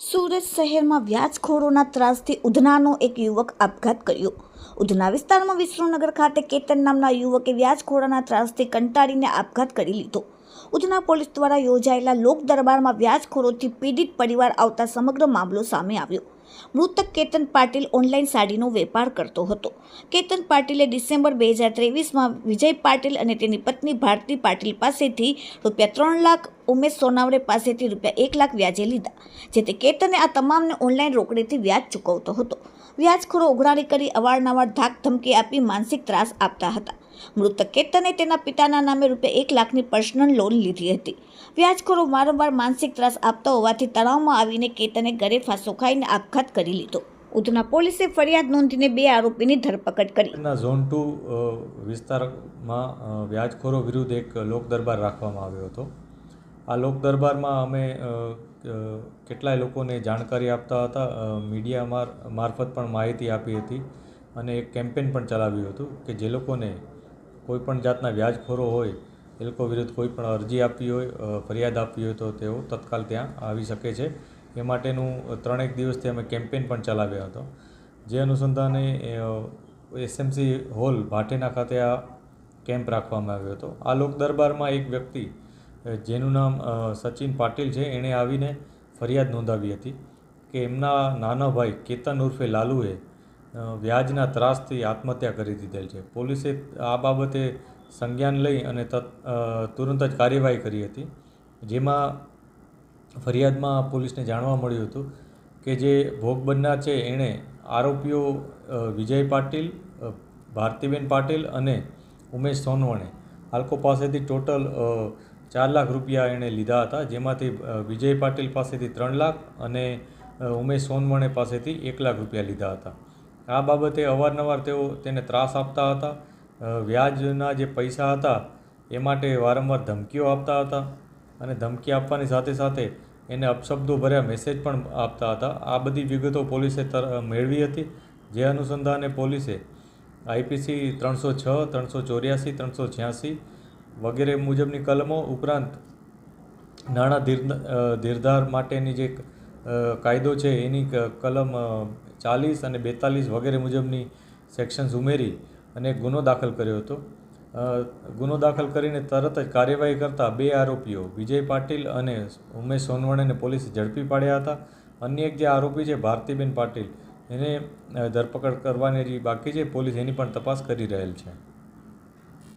સુરત શહેરમાં વ્યાજખોરોના ત્રાસથી ઉધનાનો એક યુવક આપઘાત કર્યો. ઉધના વિસ્તારમાં વિષ્ણુનગર ખાતે કેતન નામના યુવકે વ્યાજખોરોના ત્રાસથી કંટાળીને આપઘાત કરી લીધો. ઉધના પોલીસ દ્વારા યોજાયેલા લોક દરબારમાં વ્યાજખોરોથી પીડિત પરિવાર આવતા સમગ્ર મામલો સામે આવ્યો. મૃતક કેતન પાટીલ ઓનલાઈન સાડીનો વેપાર કરતો હતો. કેતન પાટીલે ડિસેમ્બર બે હજાર ત્રેવીસમાં વિજય પાટીલ અને તેની પત્ની ભારતી પાટીલ પાસેથી રૂપિયા ત્રણ લાખ, ઉમેશ સોનાવડે પાસેથી રૂપિયા એક લાખ વ્યાજે લીધા, જેથી કેતને આ તમામને ઓનલાઈન રોકડેથી વ્યાજ ચૂકવતો હતો. વ્યાજખોરો ઉઘરાણી કરી અવારનવાર ધાક ધમકી આપી માનસિક ત્રાસ આપતા હતા. મૃતક કેતને તેના પિતાના નામે રૂપિયા એક લાખની પર્સનલ લોન લીધી હતી. વ્યાજખોરો વારંવાર માનસિક ત્રાસ આપતા હોવાથી તણાવમાં આવીને કેતને ઘરે ફાંસો ખાઈને આપઘાત કરી લીધો. ઉધના પોલીસે ફરિયાદ નોંધીને બે આરોપીની ધરપકડ કરી. ઝોન ટુ વિસ્તારમાં વ્યાજખોરો વિરુદ્ધ એક લોક દરબાર રાખવામાં આવ્યો હતો. આ લોક દરબારમાં અમે કેટલાય લોકોને જાણકારી આપતા હતા મીડિયા મારફત પણ માહિતી આપી હતી અને એક કેમ્પેન પણ ચલાવ્યું હતું કે જે લોકોને કોઈ પણ જાતના વ્યાજખોરો હોય એ લોકો વિરુદ્ધ કોઈ પણ અરજી આપવી હોય ફરિયાદ આપવી હોય તો તેઓ તત્કાલ ત્યાં આવી શકે છે. એ માટેનું ત્રણેક દિવસથી અમે કેમ્પેન પણ ચલાવ્યો હતો. જે અનુસંધાને એસએમસી હોલ ભાટેના ખાતે આ કેમ્પ રાખવામાં આવ્યો હતો. આ લોક દરબારમાં એક વ્યક્તિ જેનું નામ સચિન પાટીલ છે, એણે આવીને ફરિયાદ નોંધાવી હતી કે એમના નાના ભાઈ કેતન ઉર્ફે લાલુએ વ્યાજના ત્રાસથી આત્મહત્યા કરી દીધેલ છે. પોલીસે આ બાબતે સંજ્ઞાન લઈ અને તુરંત જ કાર્યવાહી કરી હતી. જેમાં ફરિયાદમાં પોલીસને જાણવા મળ્યું હતું કે જે ભોગ બનનાર છે એણે આરોપીઓ વિજય પાટીલ ભારતીબેન પાટીલ અને ઉમેશ સોનવણે આલ્કો પાસેથી ટોટલ ચાર લાખ રૂપિયા એણે લીધા હતા. જેમાંથી વિજય પાટીલ પાસેથી ત્રણ લાખ અને ઉમેશ સોનવણે પાસેથી એક લાખ રૂપિયા લીધા હતા. આ બાબતે અવારનવાર તેઓ તેને ત્રાસ આપતા હતા. વ્યાજના જે પૈસા હતા, એ માટે વારંવાર ધમકીઓ આપતા હતા અને ધમકી આપવાની સાથે સાથે એને અપશબ્દો ભર્યા મેસેજ પણ આપતા હતા. આ બધી વિગતો પોલીસે તર મેળવી હતી. જે અનુસંધાને પોલીસે આઈપીસી ત્રણસો છ, ત્રણસો ચોર્યાસી, ત્રણસો છ્યાસી વગેરે મુજબની કલમો ઉપરાંત નાણાં ધીર ધીરધાર માટેની જે કાયદો છે, એની કલમ ચાલીસ અને બેતાલીસ વગેરે મુજબની સેક્શન્સ ઉમેરી અને ગુનો દાખલ કર્યો હતો. ગુનો દાખલ કરીને તરત જ કાર્યવાહી કરતા બે આરોપીઓ વિજય પાટીલ અને ઉમેશ સોનવણેને પોલીસે ઝડપી પાડ્યા હતા. અન્ય એક જે આરોપી છે, ભારતીબેન પાટીલ, એને ધરપકડ કરવાની બાકી છે. પોલીસ એની પણ તપાસ કરી રહેલ છે.